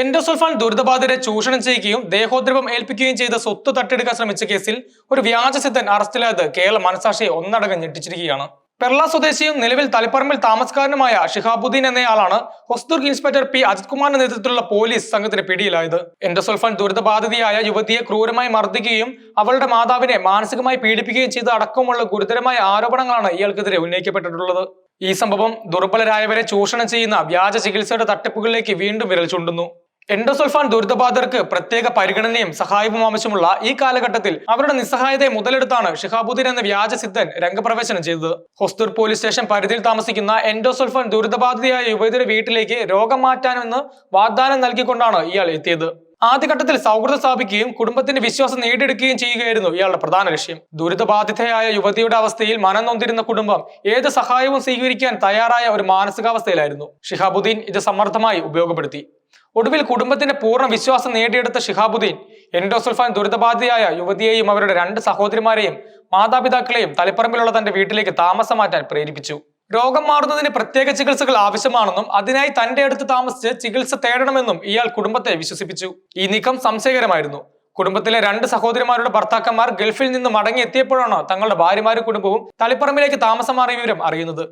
Endosulfan ദുരിതബാധിതരെ ചൂഷണം ചെയ്യുകയും ദേഹോദ്രവം ഏൽപ്പിക്കുകയും ചെയ്ത സ്വത്ത് തട്ടിയെടുക്കാൻ ശ്രമിച്ച കേസിൽ ഒരു വ്യാജസിദ്ധൻ അറസ്റ്റിലായത് കേരള മനസാക്ഷിയെ ഒന്നടങ്കം ഞെട്ടിച്ചിരിക്കുകയാണ്. പെർള സ്വദേശിയും നിലവിൽ തലപ്പറമ്പിൽ താമസക്കാരനുമായ ഷിഹാബുദ്ദീൻ എന്നയാളാണ് ഹൊസ്ദുർഗ് ഇൻസ്പെക്ടർ പി അജിത് കുമാറിന്റെ നേതൃത്വത്തിലുള്ള പോലീസ് സംഘത്തിന് പിടിയിലായത്. എൻഡോസൾഫാൻ ദുരിതബാധിതയായ യുവതിയെ ക്രൂരമായി മർദ്ദിക്കുകയും അവളുടെ മാതാവിനെ മാനസികമായി പീഡിപ്പിക്കുകയും ചെയ്ത അടക്കമുള്ള ഗുരുതരമായ ആരോപണങ്ങളാണ് ഇയാൾക്കെതിരെ ഉന്നയിക്കപ്പെട്ടിട്ടുള്ളത്. ഈ സംഭവം ദുർബലരായവരെ ചൂഷണം ചെയ്യുന്ന വ്യാജ ചികിത്സയുടെ തട്ടിപ്പുകളിലേക്ക് വീണ്ടും വിരൽ ചൂണ്ടുന്നു. എൻഡോസൾഫാൻ ദുരിതബാധിതർക്ക് പ്രത്യേക പരിഗണനയും സഹായവും ആവശ്യമുള്ള ഈ കാലഘട്ടത്തിൽ അവരുടെ നിസ്സഹായതയെ മുതലെടുത്താണ് ഷിഹാബുദ്ദീൻ എന്ന വ്യാജ സിദ്ധൻ രംഗപ്രവേശനം ചെയ്തത്. ഹൊസ്തൂർ പോലീസ് സ്റ്റേഷൻ പരിധിയിൽ താമസിക്കുന്ന എൻഡോസൾഫാൻ ദുരിതബാധിതയായ യുവതിയുടെ വീട്ടിലേക്ക് രോഗം മാറ്റാനെന്ന് വാഗ്ദാനം നൽകിക്കൊണ്ടാണ് ഇയാൾ എത്തിയത്. ആദ്യഘട്ടത്തിൽ സൗഹൃദം സ്ഥാപിക്കുകയും കുടുംബത്തിന്റെ വിശ്വാസം നേടിയെടുക്കുകയും ചെയ്യുകയായിരുന്നു ഇയാളുടെ പ്രധാന ലക്ഷ്യം. ദുരിതബാധിതയായ യുവതിയുടെ അവസ്ഥയിൽ മനം നൊന്തിരുന്ന കുടുംബം ഏത് സഹായവും സ്വീകരിക്കാൻ തയ്യാറായ ഒരു മാനസികാവസ്ഥയിലായിരുന്നു. ഷിഹാബുദ്ദീൻ ഇത് സമർത്ഥമായി ഉപയോഗപ്പെടുത്തി. ഒടുവിൽ കുടുംബത്തിന്റെ പൂർണ വിശ്വാസം നേടിയെടുത്ത ഷിഹാബുദ്ദീൻ എൻഡോസുൽഫാൻ ദുരിതബാധിതയായ യുവതിയെയും അവരുടെ രണ്ട് സഹോദരിമാരെയും മാതാപിതാക്കളെയും തളിപ്പറമ്പിലുള്ള തന്റെ വീട്ടിലേക്ക് താമസം മാറ്റാൻ പ്രേരിപ്പിച്ചു. രോഗം മാറുന്നതിന് പ്രത്യേക ചികിത്സകൾ ആവശ്യമാണെന്നും അതിനായി തന്റെ അടുത്ത് താമസിച്ച് ചികിത്സ തേടണമെന്നും ഇയാൾ കുടുംബത്തെ വിശ്വസിപ്പിച്ചു. ഈ നീക്കം സംശയകരമായിരുന്നു. കുടുംബത്തിലെ രണ്ട് സഹോദരിമാരുടെ ഭർത്താക്കന്മാർ ഗൾഫിൽ നിന്ന് മടങ്ങിയെത്തിയപ്പോഴാണ് തങ്ങളുടെ ഭാര്യമാരും കുടുംബവും തളിപ്പറമ്പിലേക്ക് താമസം മാറിയ വിവരം അറിയുന്നത്.